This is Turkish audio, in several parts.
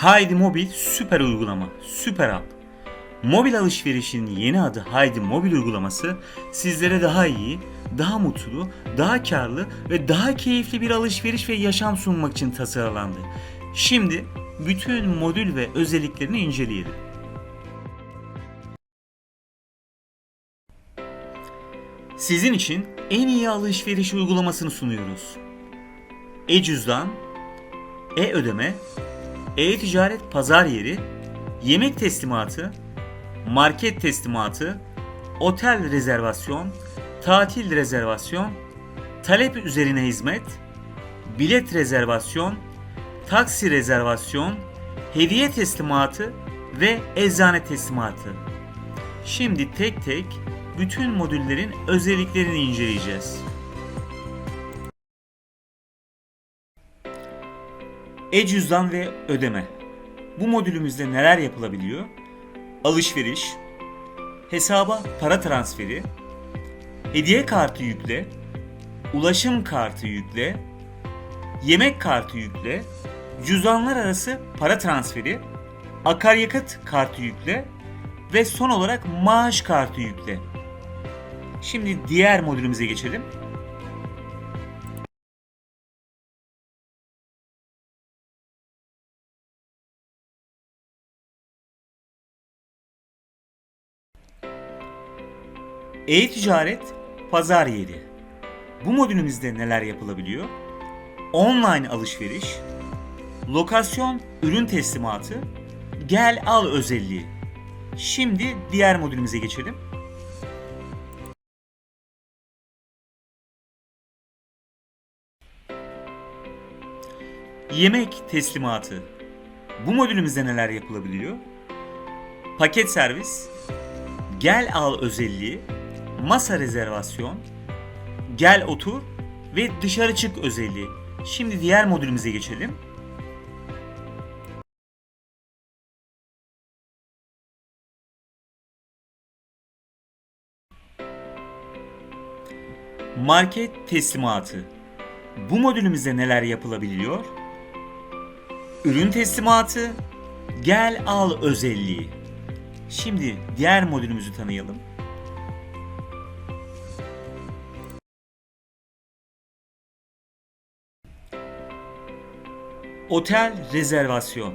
Haydi Mobil süper uygulama, süper app. Mobil alışverişin yeni adı Haydi Mobil uygulaması sizlere daha iyi, daha mutlu, daha karlı ve daha keyifli bir alışveriş ve yaşam sunmak için tasarlandı. Şimdi bütün modül ve özelliklerini inceleyelim. Sizin için en iyi alışveriş uygulamasını sunuyoruz. E-cüzdan, e-ödeme, e-ticaret pazar yeri, yemek teslimatı, market teslimatı, otel rezervasyon, tatil rezervasyon, talep üzerine hizmet, bilet rezervasyon, taksi rezervasyon, hediye teslimatı ve eczane teslimatı. Şimdi tek tek bütün modüllerin özelliklerini inceleyeceğiz. E-cüzdan ve ödeme. Bu modülümüzde neler yapılabiliyor? Alışveriş, hesaba para transferi, hediye kartı yükle, ulaşım kartı yükle, yemek kartı yükle, cüzdanlar arası para transferi, akaryakıt kartı yükle ve son olarak maaş kartı yükle. Şimdi diğer modülümüze geçelim. E-ticaret pazar yeri. Bu modülümüzde neler yapılabiliyor? Online alışveriş, lokasyon ürün teslimatı, gel al özelliği. Şimdi diğer modülümüze geçelim. Yemek teslimatı. Bu modülümüzde neler yapılabiliyor? Paket servis, gel al özelliği, masa rezervasyon, gel otur ve dışarı çık özelliği. Şimdi diğer modülümüze geçelim. Market teslimatı. Bu modülümüzde neler yapılabiliyor? Ürün teslimatı, gel al özelliği. Şimdi diğer modülümüzü tanıyalım. Otel rezervasyon.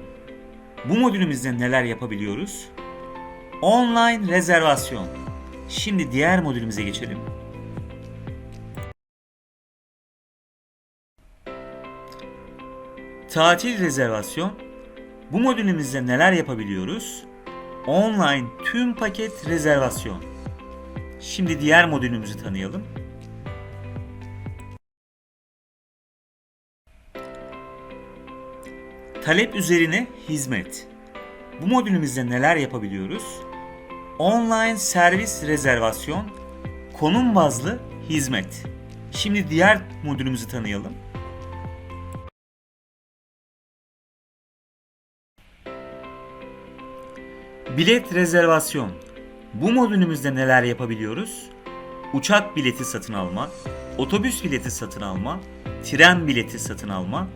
Bu modülümüzde neler yapabiliyoruz? Online rezervasyon. Şimdi diğer modülümüze geçelim. Tatil rezervasyon. Bu modülümüzde neler yapabiliyoruz? Online tüm paket rezervasyon. Şimdi diğer modülümüzü tanıyalım. Talep üzerine hizmet. Bu modülümüzde neler yapabiliyoruz? Online servis rezervasyon, konum bazlı hizmet. Şimdi diğer modülümüzü tanıyalım. Bilet rezervasyon. Bu modülümüzde neler yapabiliyoruz? Uçak bileti satın alma, otobüs bileti satın alma, tren bileti satın alma,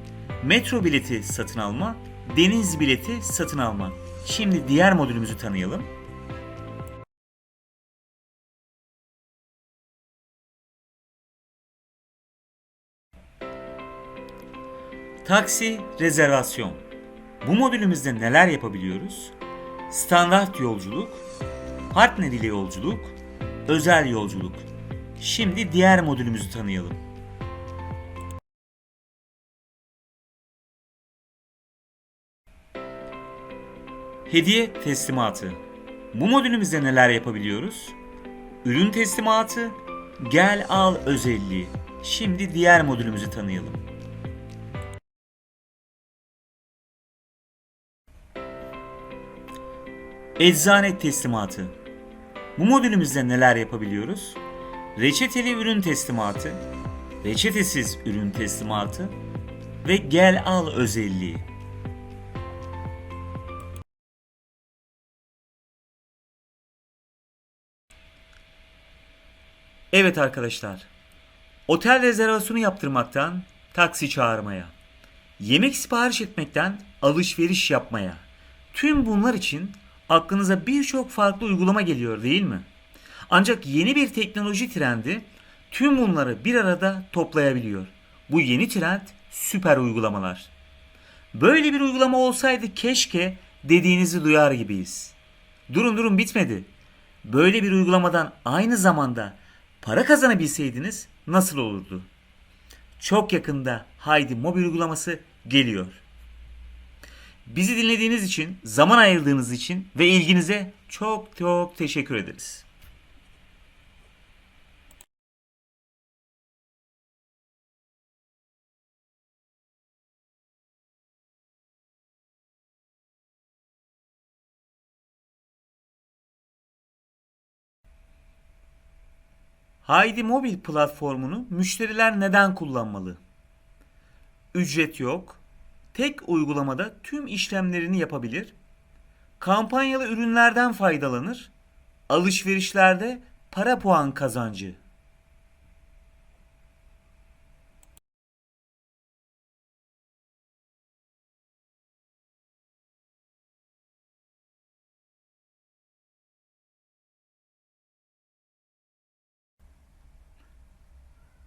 metro bileti satın alma, deniz bileti satın alma. Şimdi diğer modülümüzü tanıyalım. Taksi rezervasyon. Bu modülümüzde neler yapabiliyoruz? Standart yolculuk, partner ile yolculuk, özel yolculuk. Şimdi diğer modülümüzü tanıyalım. Hediye teslimatı. Bu modülümüzde neler yapabiliyoruz? Ürün teslimatı, gel al özelliği. Şimdi diğer modülümüzü tanıyalım. Eczane teslimatı. Bu modülümüzde neler yapabiliyoruz? Reçeteli ürün teslimatı, reçetesiz ürün teslimatı ve gel al özelliği. Evet arkadaşlar. Otel rezervasyonu yaptırmaktan taksi çağırmaya, yemek sipariş etmekten alışveriş yapmaya. Tüm bunlar için aklınıza birçok farklı uygulama geliyor değil mi? Ancak yeni bir teknoloji trendi tüm bunları bir arada toplayabiliyor. Bu yeni trend süper uygulamalar. Böyle bir uygulama olsaydı keşke dediğinizi duyar gibiyiz. Durun durun bitmedi. Böyle bir uygulamadan aynı zamanda para kazanabilseydiniz nasıl olurdu? Çok yakında Haydi mobil uygulaması geliyor. Bizi dinlediğiniz için, zaman ayırdığınız için ve ilginize çok çok teşekkür ederiz. Haydi mobil platformunu müşteriler neden kullanmalı? Ücret yok. Tek uygulamada tüm işlemlerini yapabilir. Kampanyalı ürünlerden faydalanır. Alışverişlerde para puan kazancı.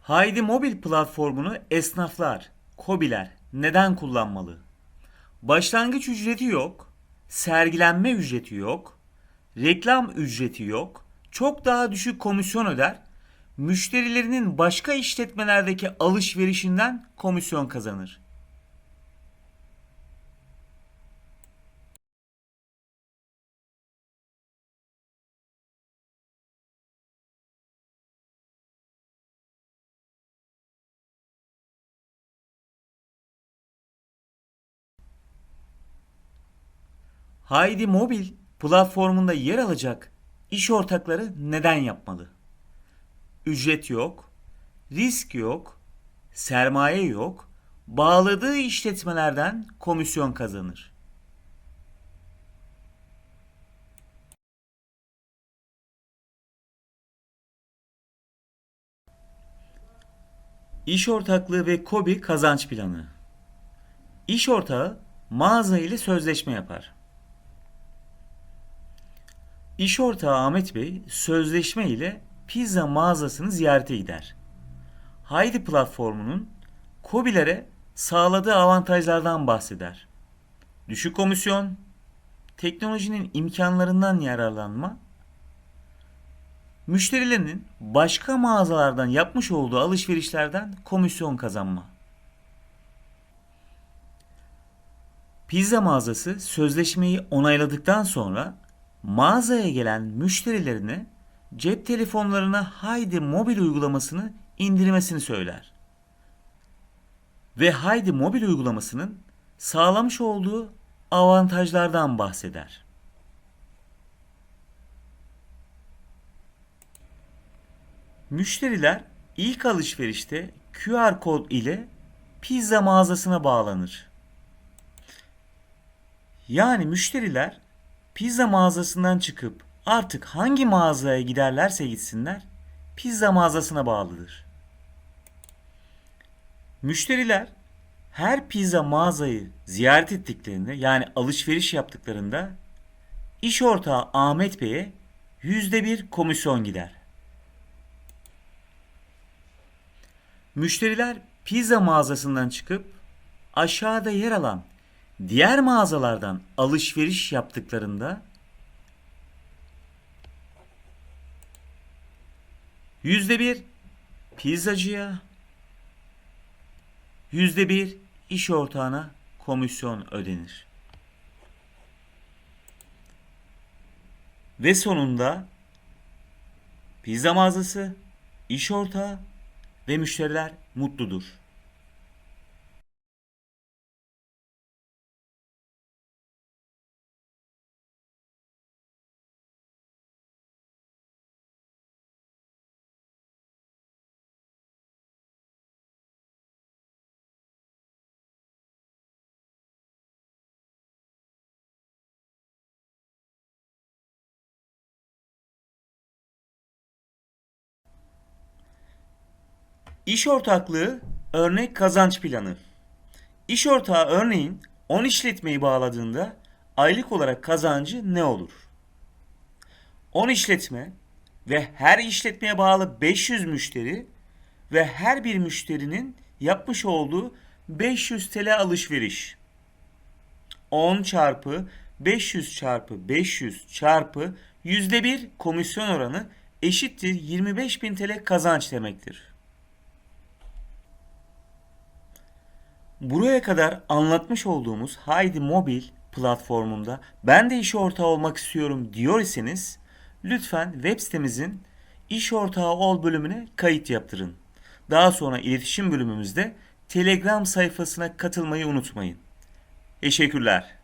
Haydi mobil platformunu esnaflar, kobiler neden kullanmalı? Başlangıç ücreti yok, sergilenme ücreti yok, reklam ücreti yok, çok daha düşük komisyon öder, müşterilerinin başka işletmelerdeki alışverişinden komisyon kazanır. Haydi Mobil platformunda yer alacak iş ortakları neden yapmalı? Ücret yok, risk yok, sermaye yok, bağladığı işletmelerden komisyon kazanır. İş ortaklığı ve KOBİ kazanç planı. İş ortağı mağaza ile sözleşme yapar. İş ortağı Ahmet Bey sözleşme ile pizza mağazasını ziyarete gider. Haydi platformunun KOBİ'lere sağladığı avantajlardan bahseder. Düşük komisyon, teknolojinin imkanlarından yararlanma, müşterilerinin başka mağazalardan yapmış olduğu alışverişlerden komisyon kazanma. Pizza mağazası sözleşmeyi onayladıktan sonra mağazaya gelen müşterilerine cep telefonlarına Haydi mobil uygulamasını indirmesini söyler. Ve Haydi mobil uygulamasının sağlamış olduğu avantajlardan bahseder. Müşteriler ilk alışverişte QR kod ile pizza mağazasına bağlanır. Yani müşteriler pizza mağazasından çıkıp artık hangi mağazaya giderlerse gitsinler pizza mağazasına bağlıdır. Müşteriler her pizza mağazayı ziyaret ettiklerinde yani alışveriş yaptıklarında iş ortağı Ahmet Bey'e yüzde bir komisyon gider. Müşteriler pizza mağazasından çıkıp aşağıda yer alan diğer mağazalardan alışveriş yaptıklarında yüzde bir pizzacıya yüzde bir iş ortağına komisyon ödenir. Ve sonunda pizza mağazası, iş ortağı ve müşteriler mutludur. İş ortaklığı örnek kazanç planı. İş ortağı örneğin 10 işletmeyi bağladığında aylık olarak kazancı ne olur? 10 işletme ve her işletmeye bağlı 500 müşteri ve her bir müşterinin yapmış olduğu 500 TL alışveriş. 10 çarpı 500 çarpı 500 çarpı %1 komisyon oranı eşittir 25.000 TL kazanç demektir. Buraya kadar anlatmış olduğumuz Haydi Mobil platformunda ben de iş ortağı olmak istiyorum diyor iseniz lütfen web sitemizin iş ortağı ol bölümüne kayıt yaptırın. Daha sonra iletişim bölümümüzde Telegram sayfasına katılmayı unutmayın. Teşekkürler.